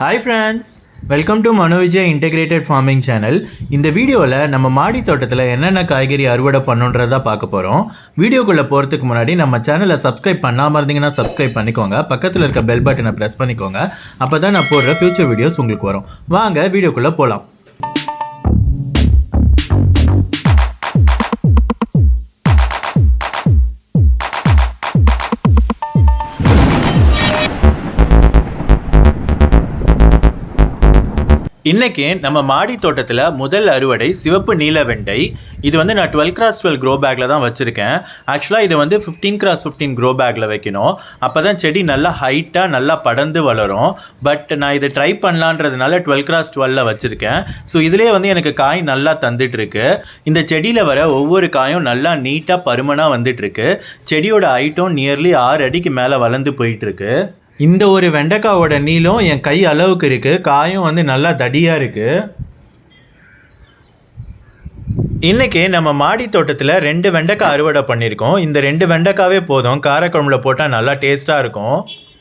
Hi friends welcome to Manovijay integrated farming channel இந்த வீடியோவில் நம்ம மாடி தோட்டத்தில் என்னென்ன காய்கறி அறுவடை பண்ணுன்றதா பார்க்க போகிறோம் வீடியோக்குள்ளே போகிறதுக்கு முன்னாடி நம்ம சேனலை சப்ஸ்கிரைப் பண்ணாமல் இருந்தீங்கன்னா சப்ஸ்கிரைப் பண்ணிக்கோங்க. பக்கத்தில் இருக்க பெல் பட்டனை ப்ரெஸ் பண்ணிக்கோங்க. அப்போ தான் நான் போடுற ஃபியூச்சர் வீடியோஸ் உங்களுக்கு வரும். வாங்க வீடியோக்குள்ளே போகலாம் இன்னைக்கு நம்ம மாடி தோட்டத்தில் முதல் அறுவடை சிவப்பு நீல வெண்டை. இது வந்து நான் டுவெல் கிராஸ் டுவெல் க்ரோ பேக்கில் தான் வச்சுருக்கேன். ஆக்சுவலாக இது வந்து ஃபிஃப்டீன் கிராஸ் ஃபிஃப்டீன் க்ரோ பேக்கில் வைக்கணும். அப்போ தான் செடி நல்லா ஹைட்டாக நல்லா படர்ந்து வளரும். பட் நான் இதை ட்ரை பண்ணலான்றதுனால டுவெல் கிராஸ் டுவெல்ல வச்சுருக்கேன். ஸோ இதிலே வந்து எனக்கு காய் நல்லா தந்துட்டுருக்கு. இந்த செடியில் வர ஒவ்வொரு காயும் நல்லா நீட்டாக பருமனாக வந்துட்டுருக்கு. செடியோட ஹைட்டும் நியர்லி ஆறு அடிக்கு மேலே வளர்ந்து போயிட்டுருக்கு. இந்த ஒரு வெண்டைக்காவோட நீளம் என் கை அளவுக்கு இருக்குது காயும் வந்து நல்லா தடியாக இருக்குது இன்றைக்கி நம்ம மாடி தோட்டத்தில் ரெண்டு வெண்டைக்காய் அறுவடை பண்ணியிருக்கோம் இந்த ரெண்டு வெண்டைக்காவே போதும். காரக்குழம்புல போட்டால் நல்லா டேஸ்ட்டாக இருக்கும்.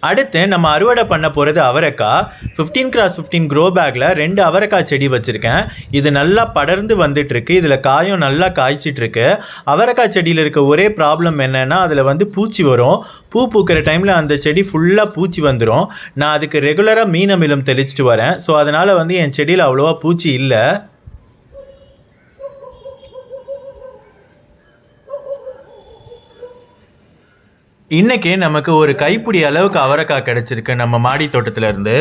அடுத்து நம்ம அறுவடை பண்ண போகிறது அவரைக்காய். ஃபிஃப்டீன் கிராஸ் ஃபிஃப்டீன் க்ரோ பேக்கில் ரெண்டு அவரைக்காய் செடி வச்சுருக்கேன். இது நல்லா படர்ந்து வந்துட்டுருக்கு. இதில் காயும் நல்லா காய்ச்சிட்ருக்கு அவரைக்காய் செடியில் இருக்க ஒரே ப்ராப்ளம் என்னென்னா அதில் வந்து பூச்சி வரும். பூ பூக்கிற டைமில் அந்த செடி ஃபுல்லாக பூச்சி வந்துடும் நான் அதுக்கு ரெகுலராக மீன் அமிலம் தெளிச்சிட்டு வரேன். ஸோ அதனால் வந்து என் செடியில் அவ்வளோவா பூச்சி இல்லை. இன்னைக்கு நமக்கு ஒரு கைப்பிடி அளவுக்கு அவரைக்காய் கிடச்சிருக்கு நம்ம மாடி தோட்டத்திலேருந்து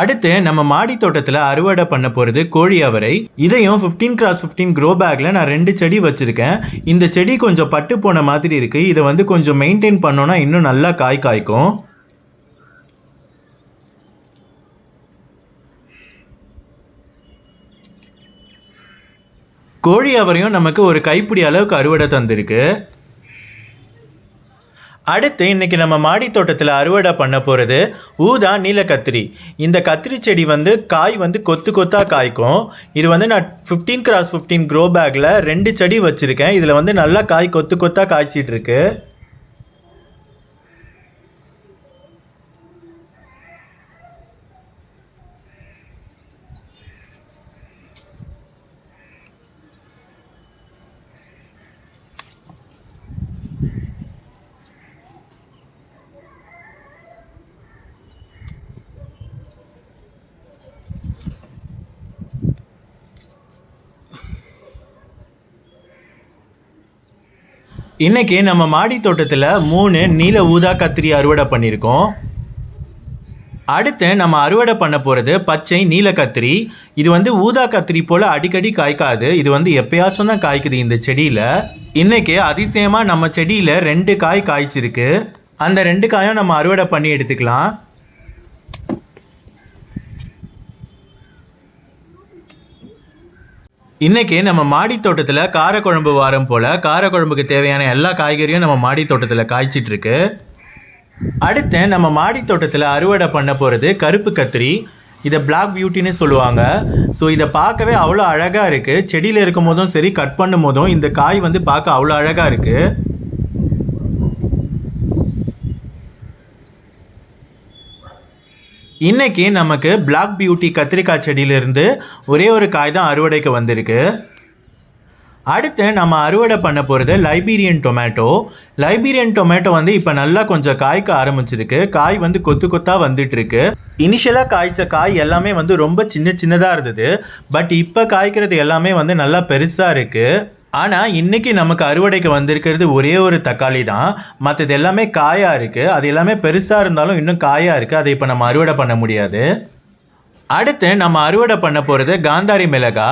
அடுத்து நம்ம மாடி தோட்டத்தில் அறுவடை பண்ண போகிறது கோழி அவரை. இதையும் ஃபிஃப்டீன் கிராஸ் ஃபிஃப்டீன் க்ரோ பேக்கில் நான் ரெண்டு செடி வச்சுருக்கேன். இந்த செடி கொஞ்சம் பட்டு போன மாதிரி இருக்குது இதை வந்து கொஞ்சம் மெயின்டைன் பண்ணோன்னா இன்னும் நல்லா காய் காய்க்கும். கோழி அவரையும் நமக்கு ஒரு கைப்பிடி அளவுக்கு அறுவடை தந்திருக்கு. அடுத்து இன்றைக்கி நம்ம மாடி தோட்டத்தில் அறுவடை பண்ண போகிறது ஊதா நீல கத்திரி. இந்த கத்திரி செடி வந்து காய் வந்து கொத்து கொத்தாக காய்க்கும். இது வந்து நான் ஃபிஃப்டீன் கிராஸ் ஃபிஃப்டீன் க்ரோ பேக்கில் ரெண்டு செடி வச்சுருக்கேன். இதில் வந்து நல்லா காய் கொத்து கொத்தாக காய்ச்சிட்ருக்கு இன்றைக்கி இன்னைக்கு நம்ம மாடி தோட்டத்தில் மூணு நீல ஊதா கத்திரி அறுவடை பண்ணியிருக்கோம். அடுத்து நம்ம அறுவடை பண்ண போகிறது பச்சை நீல கத்திரி. இது வந்து ஊதா கத்திரி போல் அடிக்கடி காய்க்காது. இது வந்து எப்பயாச்சும் தான் காய்க்குது இந்த செடியில். இன்றைக்கி அதிசயமாக நம்ம செடியில் ரெண்டு காய் காய்ச்சிருக்கு. அந்த ரெண்டு காயும் நம்ம அறுவடை பண்ணி எடுத்துக்கலாம். இன்னைக்கு நம்ம மாடி தோட்டத்தில் காரக்குழம்பு வாரம் போல் காரக்குழம்புக்கு தேவையான எல்லா காய்கறியும் நம்ம மாடி தோட்டத்தில் காய்ச்சிட்டு இருக்கு அடுத்து நம்ம மாடி தோட்டத்தில் அறுவடை பண்ண போகிறது கருப்பு கத்திரி. இதை பிளாக் பியூட்டின்னு சொல்லுவாங்க. ஸோ இதை பார்க்கவே அவ்வளோ அழகாக இருக்குது செடியில் இருக்கும் போதும் சரி கட் பண்ணும் போதும் இந்த காய் வந்து பார்க்க அவ்வளோ அழகாக இருக்குது இன்னைக்கு நமக்கு பிளாக் பியூட்டி கத்திரிக்காய் செடியிலிருந்து ஒரே ஒரு காய் தான் அறுவடைக்கு வந்திருக்கு. அடுத்து நம்ம அறுவடை பண்ண போகிறது லைபீரியன் டொமேட்டோ லைபீரியன் டொமேட்டோ வந்து இப்போ நல்லா கொஞ்சம் காய்க்க ஆரம்பிச்சிருக்கு. காய் வந்து கொத்து கொத்தாக வந்துட்டுருக்கு. இனிஷியலாக காய்ச்ச காய் எல்லாமே வந்து ரொம்ப சின்ன சின்னதாக இருந்தது. பட் இப்போ காய்க்கிறது எல்லாமே வந்து நல்லா பெருசாக இருக்குது ஆனால் இன்னைக்கு நமக்கு அறுவடைக்கு வந்திருக்கிறது ஒரே ஒரு தக்காளி தான். மற்றது எல்லாமே காயாக இருக்குது அது எல்லாமே பெருசாக இருந்தாலும் இன்னும் காயாக இருக்குது அதை இப்போ நம்ம அறுவடை பண்ண முடியாது. அடுத்து நம்ம அறுவடை பண்ண போகிறது காந்தாரி மிளகா.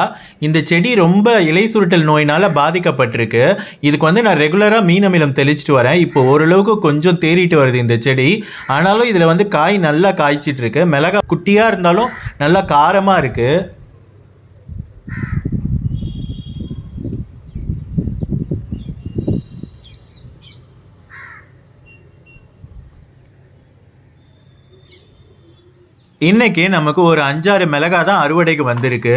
இந்த செடி ரொம்ப இலை சுருட்டல் நோயினால் பாதிக்கப்பட்டிருக்கு. இதுக்கு வந்து நான் ரெகுலராக மீன் அமிலம் தெளிச்சிட்டு வரேன். இப்போ ஓரளவுக்கு கொஞ்சம் தேறிட்டு வருது இந்த செடி. ஆனாலும் இதில் வந்து காய் நல்லா காய்ச்சிட்டு இருக்கு. மிளகா குட்டியாக இருந்தாலும் நல்லா காரமாக இருக்குது இன்னைக்கு நமக்கு ஒரு அஞ்சாறு மிளகா தான் அறுவடைக்கு வந்திருக்கு.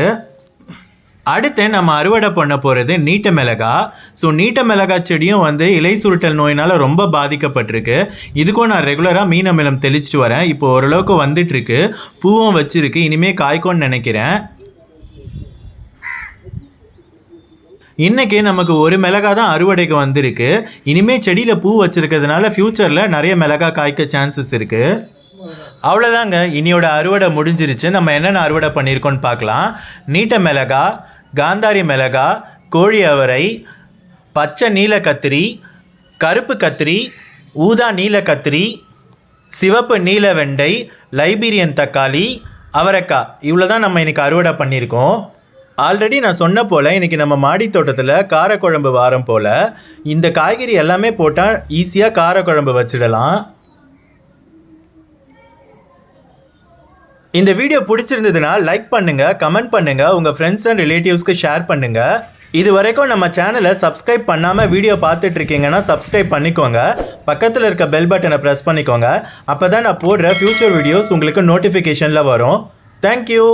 அடுத்து நம்ம அறுவடை பண்ண போகிறது நீட்ட மிளகா ஸோ நீட்ட மிளகா செடியும் வந்து இலை சுருட்டல் நோயினால் ரொம்ப பாதிக்கப்பட்டிருக்கு. இதுக்கும் நான் ரெகுலராக மீன் அமிலம் தெளிச்சிட்டு வரேன். இப்போ ஓரளவுக்கு வந்துட்டுருக்கு. பூவும் வச்சுருக்கு. இனிமேல் காய்க்கும்னு நினைக்கிறேன். இன்றைக்கி நமக்கு ஒரு மிளகா தான் அறுவடைக்கு வந்திருக்கு. இனிமேல் செடியில் பூ வச்சுருக்கிறதுனால ஃப்யூச்சரில் நிறைய மிளகா காய்க்க சான்சஸ் இருக்குது அவ்வளோதாங்க இனியோட அறுவடை முடிஞ்சிருச்சு. நம்ம என்னென்ன அறுவடை பண்ணியிருக்கோம்னு பார்க்கலாம். நீட்ட மிளகா காந்தாரி மிளகா கோழி அவரை பச்சை நீல கத்திரி கருப்பு கத்திரி ஊதா நீல கத்திரி சிவப்பு நீல வெண்டை லைபீரியன் தக்காளி அவரைக்காய். இவ்வளோ தான் நம்ம இன்றைக்கி அறுவடை பண்ணியிருக்கோம். ஆல்ரெடி நான் சொன்ன போல் இன்றைக்கி நம்ம மாடி தோட்டத்தில் காரக்குழம்பு வாரம் போல் இந்த காய்கறி எல்லாமே போட்டால் ஈஸியாக காரக்குழம்பு வச்சிடலாம். இந்த வீடியோ பிடிச்சிருந்ததுன்னா லைக் பண்ணுங்கள் கமெண்ட் பண்ணுங்கள் உங்கள் ஃப்ரெண்ட்ஸ் அண்ட் ரிலேட்டிவ்ஸ்க்கு ஷேர் பண்ணுங்கள் இது வரைக்கும் நம்ம சேனலை சப்ஸ்கிரைப் பண்ணாமல் வீடியோ பார்த்துட்டு இருக்கீங்கன்னா சப்ஸ்கிரைப் பண்ணிக்கோங்க. பக்கத்தில் இருக்க பெல் பட்டனை ப்ரெஸ் பண்ணிக்கோங்க. அப்போ தான் நான் போடுற ஃப்யூச்சர் வீடியோஸ் உங்களுக்கு நோட்டிஃபிகேஷனில் வரும். தேங்க்யூ